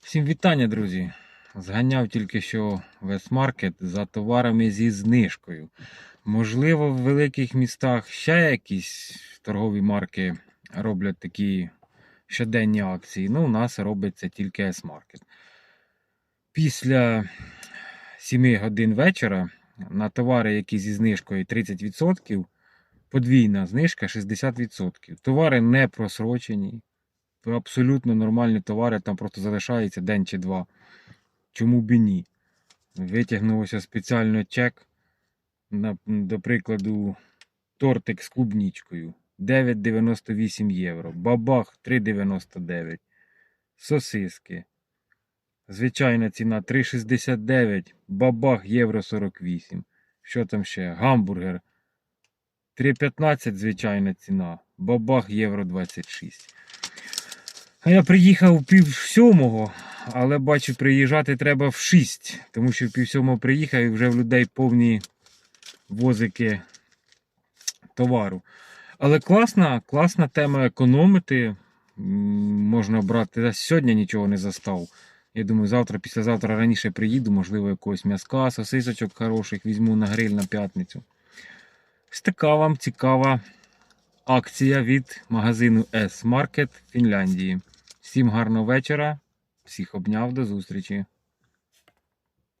Всім вітання, друзі! Зганяв тільки що в за товарами зі знижкою. Можливо, в великих містах ще якісь торгові марки роблять такі щоденні акції. Ну, у нас робиться тільки S-Market. Після 7 годин вечора на товари, які зі знижкою 30%, подвійна знижка 60%. Товари не просрочені. Абсолютно нормальні товари, там просто залишається день чи два. Чому б і ні? Витягнувся спеціально чек, на, до прикладу, тортик з клубнічкою 9,98 євро. Бабах 3,99. Сосиски. Звичайна ціна 3,69. Бабах євро 48. Що там ще? Гамбургер. 3,15 звичайна ціна. Бабах євро 26. Я приїхав пів сьомого, але бачу, приїжджати треба в 6, тому що пів сьомого приїхав і вже в людей повні возики товару. Але класна, класна тема економити. Можна брати. Я сьогодні нічого не застав. Я думаю, завтра, післязавтра раніше приїду, можливо, якогось м'язка, сосисочок хороших візьму на гриль на п'ятницю. Ось така вам цікава акція від магазину S-Market Фінляндії. Всім гарного вечора, всіх обняв, до зустрічі.